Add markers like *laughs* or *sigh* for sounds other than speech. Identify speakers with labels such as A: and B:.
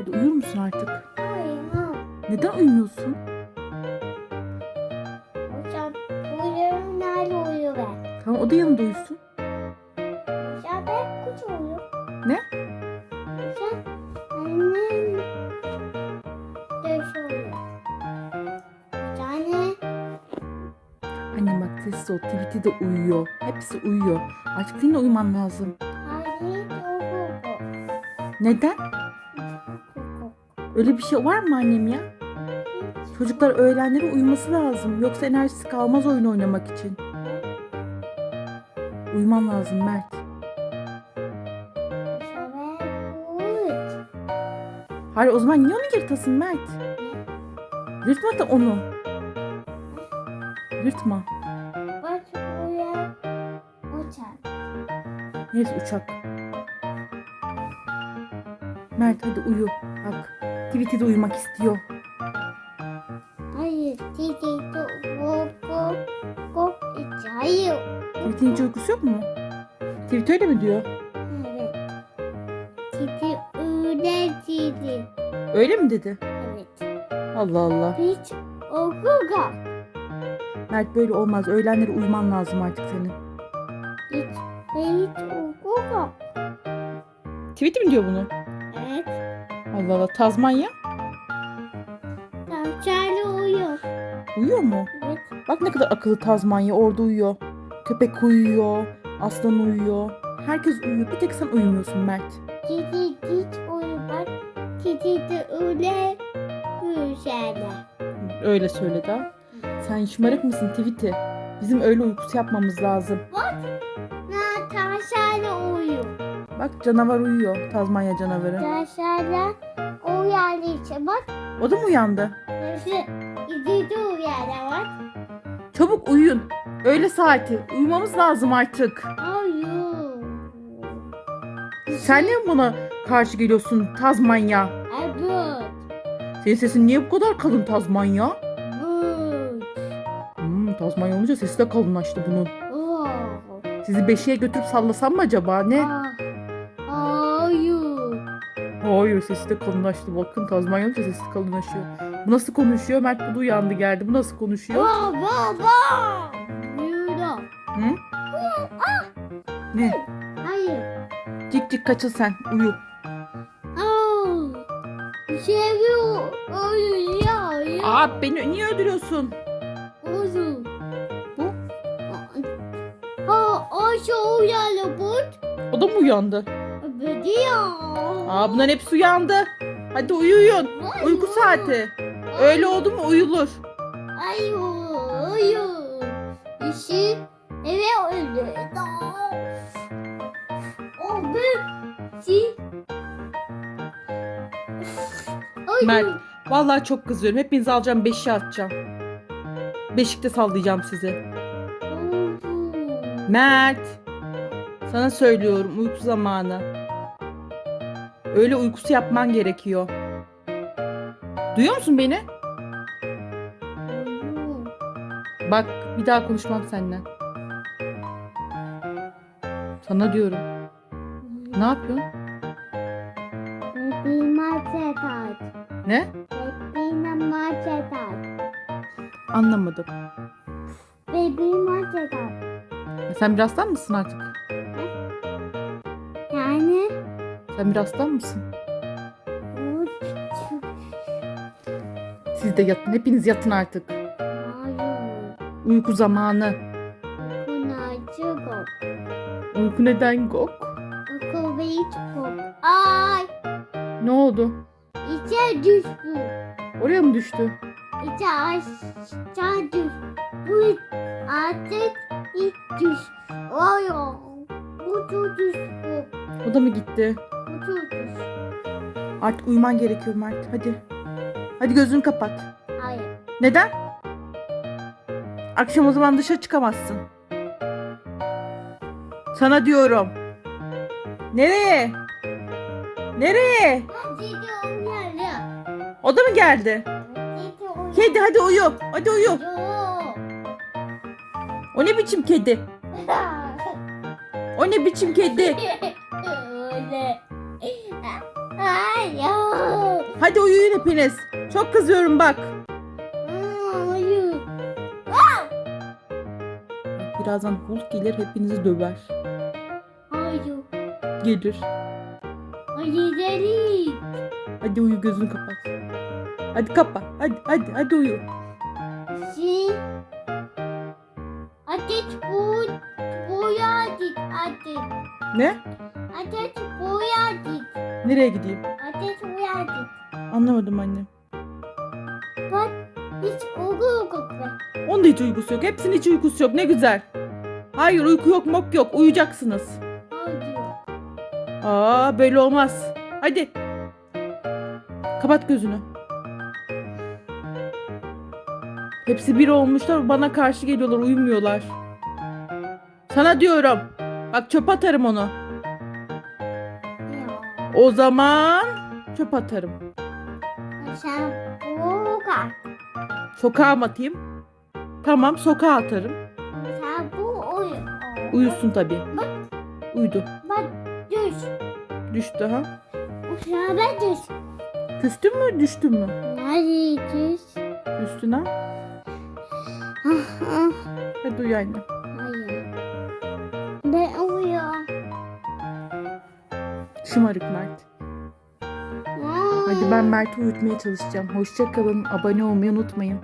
A: Hadi uyur musun artık?
B: Uyumam.
A: Neden uyumuyorsun?
B: Hocam uyuyorum nerede uyuyor ben?
A: Tamam o da yanında uyusun.
B: Hocam ben kuş uyuyor.
A: Ne?
B: Hocam annem döş uyuyor. Hocam ne?
A: Annem bak sessiz ol. Tweety de uyuyor. Hepsi uyuyor. Artık senin de uyuman lazım.
B: Hayır kuku.
A: Neden? Öyle bir şey var mı annem ya? Çocuklar öğlenleri uyuması lazım. Yoksa enerjisi kalmaz oyun oynamak için. Uyuman lazım Mert. Hayır o zaman niye onu yırtasın Mert? Yırtma da onu. Yırtma.
B: Bak uyan. Uçak.
A: Neyse uçak. Mert hadi uyu. Bak. Tweety de uyumak istiyor.
B: Hayır. Titi tu kuku. Kuk içi. Hayır.
A: Tweety'nin hiç uykusu yok mu? Tweety öyle mi diyor?
B: Evet. Titi öyle titi.
A: Öyle mi dedi?
B: Evet.
A: Allah Allah.
B: Hiç okuga.
A: Mert böyle olmaz. Öğlenleri uyuman lazım artık senin.
B: Hiç hiç okuga.
A: Tweety mi diyor bunu? Allah Allah. Tazmanya
B: Tavşanlı uyuyor.
A: uyuyor mu?
B: Evet.
A: Bak ne kadar akıllı Tazmanya orada uyuyor. Köpek uyuyor. Aslan uyuyor. Herkes uyuyor. Bir tek sen uyumuyorsun Mert.
B: Titi hiç. Bak. Titi de öyle güzeller.
A: Öyle söyledi ha. Sen şımarık mısın Tweety? Bizim öyle uykusu yapmamız lazım.
B: Uyuyor.
A: Bak canavar uyuyor. Tazmanya canavarı.
B: Tavşanlar uyandı işte. Bak.
A: O da mı uyandı?
B: İkisi de uyandı bak.
A: Çabuk uyuyun. Öğle saati. Uyumamız lazım artık.
B: Hayır.
A: Sen niye buna karşı geliyorsun Tazmanya?
B: Evet.
A: Senin sesin niye bu kadar kalın Tazmanya?
B: Evet.
A: Hmm, Tazmanya olunca sesi de kalınlaştı bunun.
B: Wow.
A: Sizi beşiğe götürüp sallasam mı acaba? Ne?
B: Ah. Hayır.
A: Sesi de kalınlaştı. Bakın Tazmanya olunca sesi kalınlaşıyor. Bu nasıl konuşuyor? Mert bu da uyandı geldi. Bu nasıl konuşuyor?
B: Baba baba. Yürü.
A: Hı? Ne?
B: Hayır.
A: Cik cik kaçıl sen. Uyu.
B: Seviyor. Ya. ya.
A: Aa beni niye öldürüyorsun?
B: Uzun.
A: Bu?
B: Ha, aşağı uyandı bu.
A: O da mı uyandı?
B: Ya.
A: Aa bunların hepsi uyandı. Hadi uyuyun. Uyku saati. Öyle oldu mu uyulur.
B: Hayır. Hayır. İşi eve öldü. O bir.
A: Mert vallahi çok kızıyorum. Hepinizi alacağım beşiğe atacağım. Beşikte sallayacağım sizi. Mert. Sana söylüyorum uyku zamanı. Öyle uykusu yapman gerekiyor. Duyuyor musun beni? Bak bir daha konuşmam seninle. Sana diyorum. Ne yapıyorsun? Ne? Anlamadım.
B: At.
A: Sen bir aslan mısın artık? Sen bir aslan mısın? Siz de yatın. Hepiniz yatın artık.
B: Hayır.
A: Uyku zamanı.
B: Kunacı kop.
A: Uyku neden gok?
B: Oku ve hiç kop. Ay.
A: Ne oldu?
B: İçe düş bu.
A: Oraya mı düştü?
B: İçe aşağı düş. Bu artık hiç düş. Ay. Bu çok düş bu.
A: O da mı gitti?
B: Çok düş.
A: Artık uyuman gerekiyor Mert. Hadi. Hadi gözünü kapat.
B: Hayır.
A: Neden? Akşam o zaman dışarı çıkamazsın. Sana diyorum. Nereye? Nereye?
B: Hadi de oynayalım.
A: O da mı geldi? Kedi hadi uyu. Hadi uyu.
B: Yok.
A: O ne biçim kedi? *laughs* O ne biçim kedi?
B: Öyle. Hayır.
A: Hadi uyuyun hepiniz. Çok kızıyorum bak.
B: Hayır.
A: Birazdan Hulk gelir hepinizi döver.
B: Hayır.
A: Gelir.
B: Hayır değil.
A: Hadi uyu gözünü kapat. Hadi kapa. Hadi hadi hadi uyu.
B: Şey. Ateş bu boya git ateş.
A: Ne?
B: Ateş boya git.
A: Nereye gideyim?
B: Ateş boya git.
A: Anlamadım anne.
B: Bak hiç uyku yok be.
A: Onun da hiç uykusu yok. Hepsinin hiç uykusu yok. Ne güzel. Hayır uyku yok mok yok. Uyuyacaksınız.
B: Hayır.
A: Aa böyle olmaz. Hadi. Kapat gözünü. Hepsi bir olmuşlar bana karşı geliyorlar uyumuyorlar. Sana diyorum. Bak çöp atarım onu. O zaman çöp atarım.
B: Sen bu kadar.
A: Sokağa mı atayım? Tamam sokağa atarım.
B: Sen bu uyu.
A: Uyusun tabii.
B: Bak.
A: Uyudu.
B: Bak düş.
A: Düştü ha.
B: Uşağa ben düş.
A: Düştün mü düştün mü?
B: Nerede düş?
A: Düştün ha.
B: Ah, ah.
A: Hadi uyu anne.
B: Hayır. Ben.
A: Şımarık Mert. Hadi ben Mert'i uyutmaya çalışacağım. Hoşça kalın. Abone olmayı unutmayın.